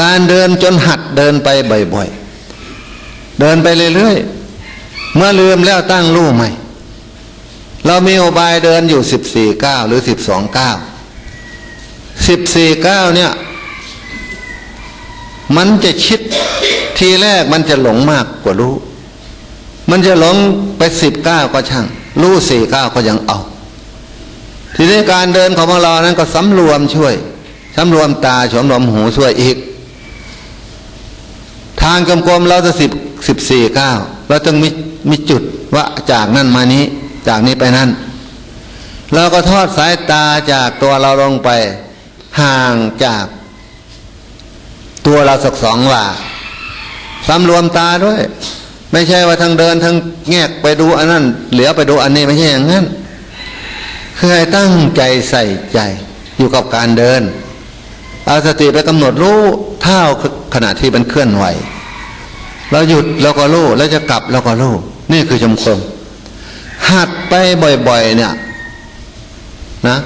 การเดินจนหัดเดินไปบ่อยๆ เดินไปเรื่อยๆ เมื่อลืมแล้วตั้งรู้ใหม่ เรามีโอบายเดินอยู่สิบสี่เก้าหรือสิบสองเก้าสิบสี่เก้าเนี่ย มันจะคิดทีแรกมันจะหลงมากกว่ารู้ มันจะหลงไปสิบเก้าก็ช่าง รู้สี่เก้าก็ยังเอา ทีนี้การเดินของเรานั้นก็สำรวมช่วยสำรวมตาสำรวมหูช่วยอีก ทางกลมๆเราจะสิบสิบสี่ก้าวเราต้องมีมีจุดว่าจากนั่นมานี้ จากนี้ไปนั่นเราก็ทอดสายตาจากตัวเราลงไป ห่างจาก ตัวเราสักสองว่าสำรวมตาด้วย ไม่ใช่ว่าทั้งเดินทั้งแงกไปดูอันนั้นเหลือไปดูอันนี้ไม่ใช่อย่างนั้นคือให้ตั้งใจใส่ใจอยู่กับการเดิน เอาสติไปกำหนดรู้ เท่าขณะที่มันเคลื่อนไหวเราหยุดเราก็รู้แล้วจะกลับเราก็รู้นี่คือจมกรมหัดไปบ่อยๆ เนี่ย นะ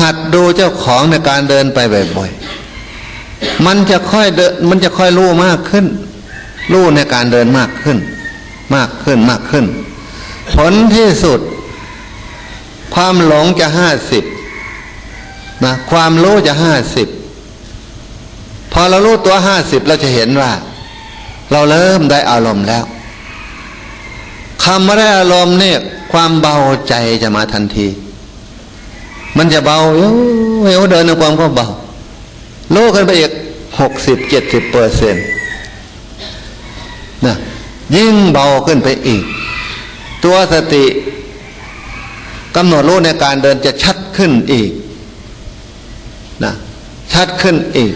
หัดดูเจ้าของในการเดินไปบ่อยๆ มันจะค่อยเดิน มันจะค่อยรู้มากขึ้น รู้ในการเดินมากขึ้น มากขึ้นมากขึ้น ผลที่สุด ความหลงจะห้าสิบนะ ความรู้จะห้าสิบ อเรารู้ตัวห้าสิบเราจะเห็นว่า เราเริ่มได้อารมณ์แล้วคำว่าได้อารมณ์เนี่ยความเบาใจจะมาทันที มันจะเบาเอ้ยเดินในความก็เบาโลขึ้นไปอีกหกสิบเจ็ดสิบเปอร์เซ็นต์นะยิ่งเบาขึ้นไปอีก ตัวสติกำหนดรู้ในการเดินจะชัดขึ้นอีกนะชัดขึ้นอีก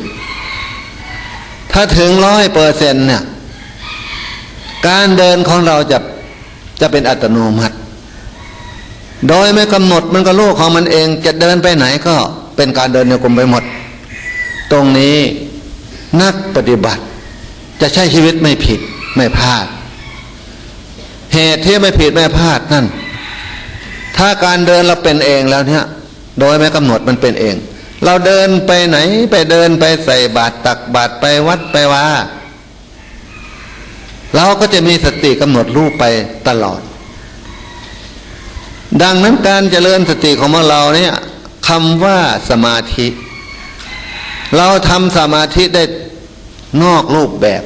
ถ้าถึงร้อยเปอร์เซ็นต์เนี่ยการเดินของเราจะจะเป็นอัตโนมัติ โดยไม่กำหนดมันก็รู้ของมันเองจะเดินไปไหนก็เป็นการเดินในกลมไปหมด ตรงนี้นักปฏิบัติ จะใช้ชีวิตไม่ผิดไม่พลาด เหตุที่ไม่ผิดไม่พลาดนั่น ถ้าการเดินเราเป็นเองแล้วเนี่ย โดยไม่กำหนดมันเป็นเอง เราเดินไปไหนไปเดินไปใส่บาตรตักบาตรไปวัดไปว่า เราก็จะมีสติกำหนดรูปไปตลอด ดังนั้นการเจริญสติของเราเนี่ยคำว่าสมาธิ เราทำสมาธิได้นอกรูปแบบ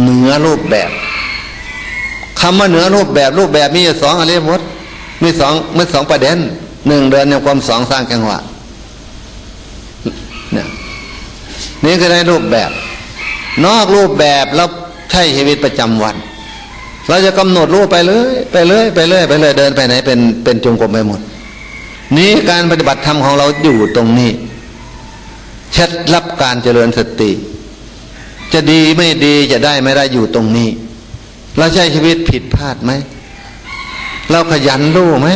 เหนือรูปแบบคำว่าเหนือรูปแบบรูปแบบมีสองอะไรหมดมีสองมีสองประเด็นหนึ่งเดินในความสองสร้างจังหวะเนี่ย นี่คือในรูปแบบ นอกรูปแบบแล้วใช้ชีวิตประจำวัน เราจะกำหนดรูปไปเลยไปเลยไปเลยไปเลยเดินไปไหนเป็นเป็นจงกรมไปหมด นี้การปฏิบัติธรรมของเราอยู่ตรงนี้เช็ดรับการเจริญสติ จะดีไม่ดีจะได้ไม่ได้อยู่ตรงนี้ เราใช้ชีวิตผิดพลาดไหมเราขยันรู้ไหม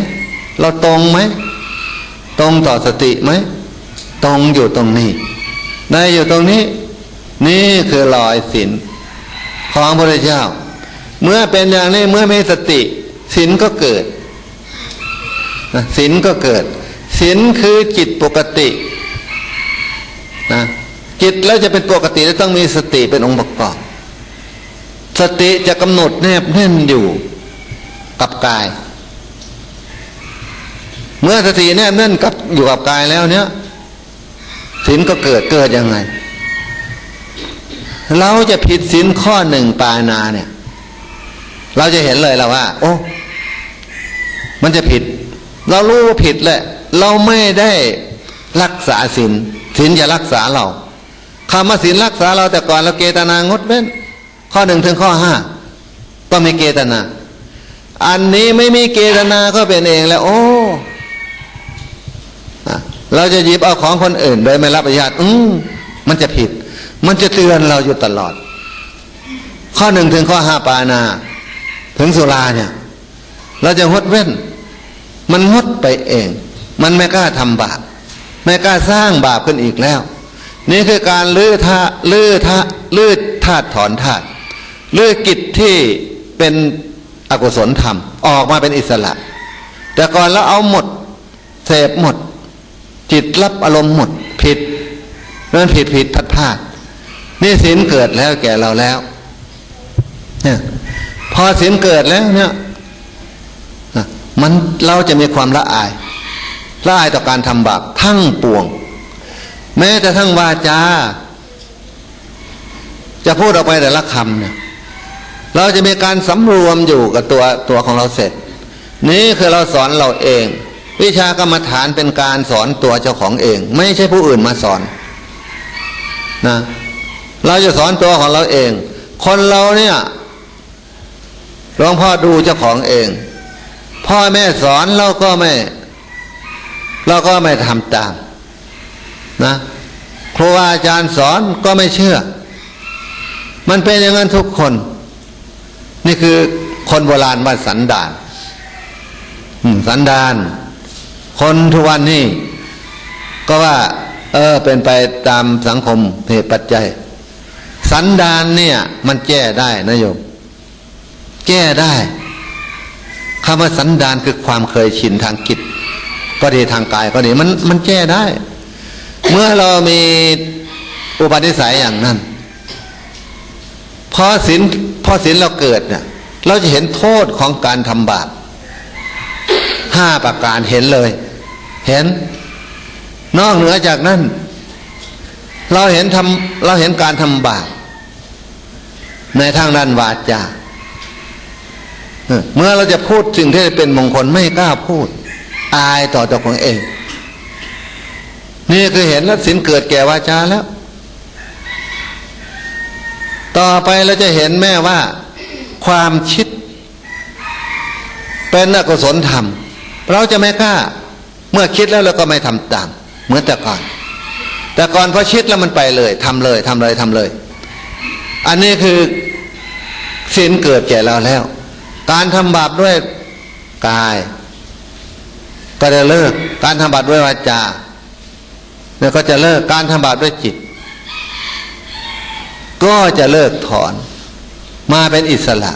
เราตรงไหม ตรงต่อสติไหม ตรงอยู่ตรงนี้ ได้อยู่ตรงนี้ นี่คือรอยศีลของพระเจ้า เมื่อเป็นอย่างนี้เมื่อมีสติศีลก็เกิดศีลก็เกิดศีลคือจิตปกตินะจิตแล้วจะเป็นปกติแล้วต้องมีสติเป็นองค์ประกอบ สติจะกำหนดแนบแน่นอยู่กับกาย เมื่อสติแนบแน่นกับอยู่กับกายแล้วเนี้ย ศีลก็เกิดเกิดยังไง เราจะผิดศีลข้อหนึ่งปานาเนี่ย เราจะเห็นเลยแล้วว่า โอ้ มันจะผิด เรารู้ว่าผิดแหละ เราไม่ได้รักษาศีลศีลจะรักษาเราคำว่าศีลรักษาเราแต่ก่อนเราเกตนางดเว้น ข้อหนึ่งถึงข้อห้าต้องมีเกตนา อันนี้ไม่มีเกตนาก็เป็นเองแล้ว โอ้ เราจะหยิบเอาของคนอื่น โดยไม่รับอนุญาตอืมมันจะผิด มันจะเตือนเราอยู่ตลอด ข้อหนึ่งถึงข้อห้าปานา ถึงสุราเนี่ย เราจะงดเว้น มันงดไปเอง มันไม่กล้าทำบาปไม่กล้าสร้างบาปขึ้นอีกแล้ว นี่คือการลื้อท่าลื้อท่าลื้อธาตุถอนธาตุลื้อกิจที่เป็นอกุศลธรรม ออกมาเป็นอิสระ แต่ก่อนเราเอาหมดเสพหมด จิตรับอารมณ์หมดผิดนั่นผิดผิดพลาดพลาดนี่ศีลเกิดแล้วแก่เราแล้ว เนี่ย พอศีลเกิดแล้ว เนี่ยมันเราจะมีความละอายละอายต่อการทำบาปทั้งปวง แม้แต่ทั้งวาจาจะพูดออกไปแต่ละคำเนี่ยเราจะมีการสำรวมอยู่กับตัวตัวของเราเสร็จ นี่คือเราสอนเราเอง วิชากรรมฐานเป็นการสอนตัวเจ้าของเอง ไม่ใช่ผู้อื่นมาสอนนะเราจะสอนตัวของเราเอง คนเราเนี่ยหลวงพ่อดูเจ้าของเอง พ่อแม่สอนเราก็ไม่ เราก็ไม่ทำตาม นะครูอาจารย์สอนก็ไม่เชื่อ มันเป็นอย่างนั้นทุกคน นี่คือคนโบราณว่าสันดานสันดาน คนทุกวันนี้ก็ว่า เออ เป็นไปตามสังคมเหตุปัจจัย สันดานเนี่ย มันแก้ได้นะโยม แก้ได้คำว่าสันดานคือความเคยชินทางกิจก็ดีทางกายก็ดีมันมันแก้ได้ เมื่อเรามีอุปนิสัยอย่างนั้นพอศีลพอศีลเราเกิดเนี่ยเราจะเห็นโทษของการทำบาป ห้าประการเห็นเลย เห็น นอกเหนือจากนั้น เราเห็นทำเราเห็นการทำบาปในทางด้านวาจาเมื่อเราจะพูดสิ่งที่เป็นมงคลไม่กล้าพูด อายต่อตัวของเอง นี่คือเห็นแล้วสินเกิดแก่วาจาแล้ว ต่อไปเราจะเห็นแม่ว่า ความคิด เป็นอกุศลธรรม เราจะไม่กล้า เมื่อคิดแล้วเราก็ไม่ทำตาม เหมือนแต่ก่อน แต่ก่อนพอคิดแล้วมันไปเลยทำเลยทำเลยทำเลย อันนี้คือศีลเกิดแก่เราแล้ว การทำบาปด้วยกาย ก็จะเลิก การทำบาปด้วยวาจาเนี่ยก็จะเลิกการทำบาปด้วยจิต ก็จะเลิกถอนมาเป็นอิสระ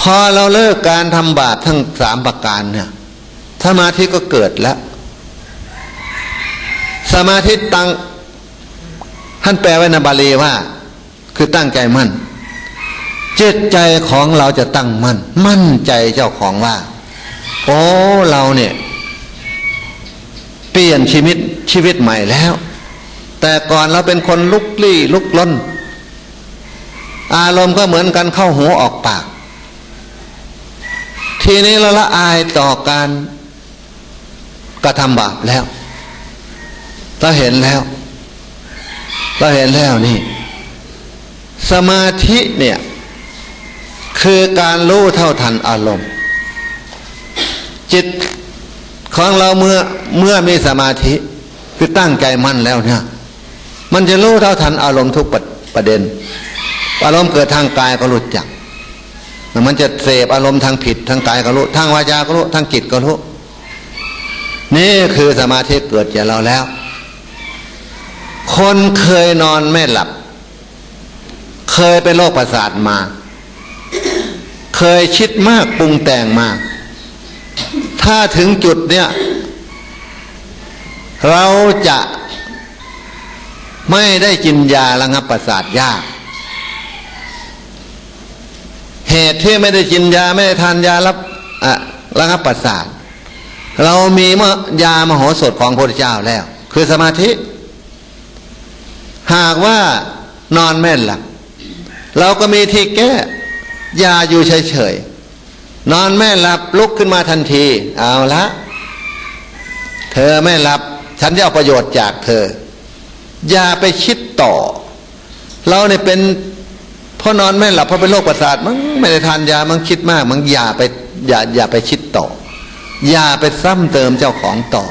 พอเราเลิกการทำบาปทั้งสามประการเนี่ยสมาธิก็เกิดแล้ว สมาธิตั้งท่านแปลไว้ในบาลีว่า คือตั้งใจมั่น เจตใจของเราจะตั้งมั่น มั่นใจเจ้าของว่า โอ้เราเนี่ย เปลี่ยนชีวิตชีวิตใหม่แล้ว แต่ก่อนเราเป็นคนลุกลี้ลุกล้น อารมณ์ก็เหมือนกันเข้าหูออกปาก ทีนี้เราละอายต่อการกระทำบาปแล้วเราเห็นแล้วเราเห็นแล้วนี่ สมาธิเนี่ย คือการรู้เท่าทันอารมณ์ จิตของเราเมื่อเมื่อมีสมาธิคือตั้งใจมั่นแล้วเนี่ย มันจะรู้เท่าทันอารมณ์ทุกประประเด็น อารมณ์เกิดทางกายก็รู้จัก มันจะเสพอารมณ์ทางผิดทางกายก็รู้ทางวาจาก็รู้ทางจิตก็รู้นี่คือสมาธิเกิดจากเราแล้ว คนเคยนอนไม่หลับ เคยเป็นโรคประสาทมา เคยคิดมากปรุงแต่งมาถ้าถึงจุดเนี่ย เราจะไม่ได้กินยาระงับประสาทยาก เหตุที่ไม่ได้กินยาไม่ได้ทานยารับอะระงับประสาทเรามีเมื่อยามโหสถของพระเจ้าแล้ว คือสมาธิ หากว่านอนไม่หลับเราก็มีที่แก้ยาอยู่เฉยๆนอนไม่หลับลุกขึ้นมาทันที เอาละเธอไม่หลับ ฉันจะเอาประโยชน์จากเธอ อย่าไปคิดต่อ เราเนี่ยเป็น เพราะนอนไม่หลับเพราะเป็นโรคประสาทมึงไม่ได้ทานยามึงคิดมากมึงอย่าไปอย่าอย่าไปคิดต่อ อย่าไปซ้ำเติมเจ้าของต่อ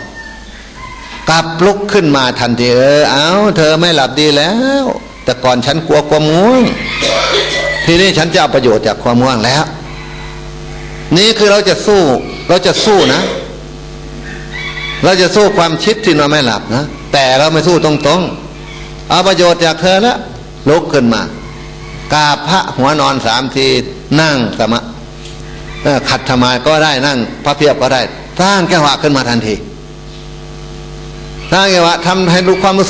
กลับลุกขึ้นมาทันทีเออเอาเธอไม่หลับดีแล้ว แต่ก่อนฉันกลัวความง่วง ทีนี้ฉันจะเอาประโยชน์จากความง่วงแล้ว นี่คือเราจะสู้ เราจะสู้นะ เราจะสู้ความคิดที่นอนไม่หลับนะแต่เราไม่สู้ตรงๆ เอาประโยชน์จากเธอแล้วลุกขึ้นมา กาพระหัวนอนสามทีนั่งสมาขัดธรรมาก็ได้นั่ง พระเพียบก็ได้สร้างแก้วะขึ้นมาทันทีสร้างแก้วหวะทำให้รู้ความรู้สึก